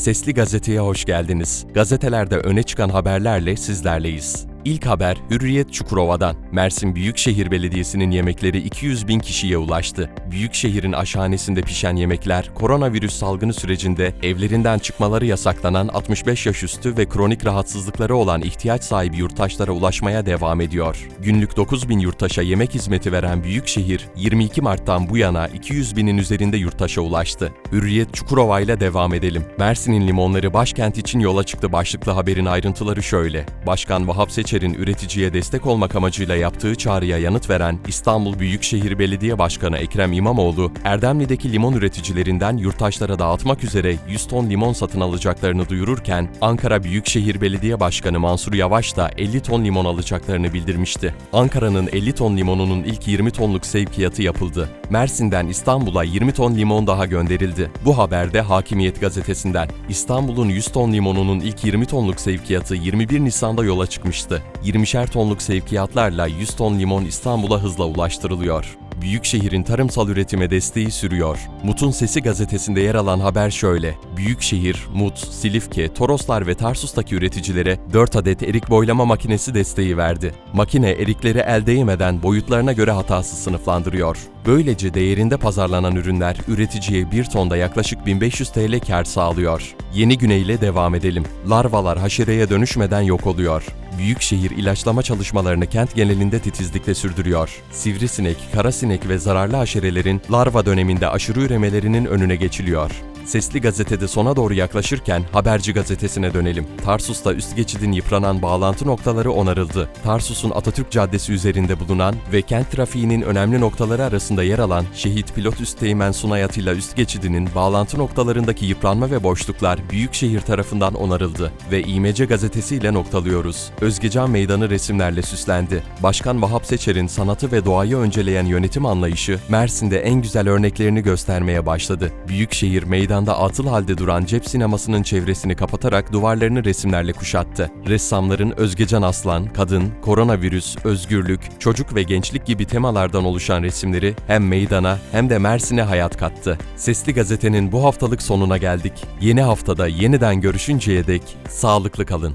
Sesli Gazete'ye hoş geldiniz. Gazetelerde öne çıkan haberlerle sizlerleyiz. İlk haber Hürriyet Çukurova'dan. Mersin Büyükşehir Belediyesi'nin yemekleri 200 bin kişiye ulaştı. Büyükşehir'in aşhanesinde pişen yemekler, koronavirüs salgını sürecinde evlerinden çıkmaları yasaklanan 65 yaş üstü ve kronik rahatsızlıkları olan ihtiyaç sahibi yurttaşlara ulaşmaya devam ediyor. Günlük 9 bin yurttaşa yemek hizmeti veren Büyükşehir, 22 Mart'tan bu yana 200 binin üzerinde yurttaşa ulaştı. Hürriyet Çukurova ile devam edelim. Mersin'in limonları başkent için yola çıktı başlıklı haberin ayrıntıları şöyle. Başkan Vahap Seçer'in üreticiye destek olmak amacıyla yaptığı çağrıya yanıt veren İstanbul Büyükşehir Belediye Başkanı Ekrem İmamoğlu, Erdemli'deki limon üreticilerinden yurttaşlara dağıtmak üzere 100 ton limon satın alacaklarını duyururken, Ankara Büyükşehir Belediye Başkanı Mansur Yavaş da 50 ton limon alacaklarını bildirmişti. Ankara'nın 50 ton limonunun ilk 20 tonluk sevkiyatı yapıldı. Mersin'den İstanbul'a 20 ton limon daha gönderildi. Bu haber de Hakimiyet gazetesinden. İstanbul'un 100 ton limonunun ilk 20 tonluk sevkiyatı 21 Nisan'da yola çıkmıştı. 20'şer tonluk sevkiyatlarla 100 ton limon İstanbul'a hızla ulaştırılıyor. Büyükşehir'in tarımsal üretime desteği sürüyor. Mut'un Sesi gazetesinde yer alan haber şöyle. Büyükşehir, Mut, Silifke, Toroslar ve Tarsus'taki üreticilere 4 adet erik boylama makinesi desteği verdi. Makine erikleri el değmeden boyutlarına göre hatasız sınıflandırıyor. Böylece değerinde pazarlanan ürünler üreticiye 1 tonda yaklaşık 1500 TL kar sağlıyor. Yeni Güney ile devam edelim. Larvalar haşereye dönüşmeden yok oluyor. Büyükşehir ilaçlama çalışmalarını kent genelinde titizlikle sürdürüyor. Sivrisinek, karasinek ve zararlı haşerelerin larva döneminde aşırı üremelerinin önüne geçiliyor. Sesli gazetede sona doğru yaklaşırken Haberci gazetesine dönelim. Tarsus'ta üst geçidin yıpranan bağlantı noktaları onarıldı. Tarsus'un Atatürk Caddesi üzerinde bulunan ve kent trafiğinin önemli noktaları arasında yer alan Şehit Pilot Üsteğmen Sunay Atilla üst geçidinin bağlantı noktalarındaki yıpranma ve boşluklar Büyükşehir tarafından onarıldı ve İMC gazetesiyle noktalıyoruz. Özgecan Meydanı resimlerle süslendi. Başkan Vahap Seçer'in sanatı ve doğayı önceleyen yönetim anlayışı Mersin'de en güzel örneklerini göstermeye başladı. Büyükşehir meydan meydanda atıl halde duran cep sinemasının çevresini kapatarak duvarlarını resimlerle kuşattı. Ressamların Özgecan Aslan, kadın, koronavirüs, özgürlük, çocuk ve gençlik gibi temalardan oluşan resimleri hem meydana hem de Mersin'e hayat kattı. Sesli Gazete'nin bu haftalık sonuna geldik. Yeni haftada yeniden görüşünceye dek sağlıklı kalın.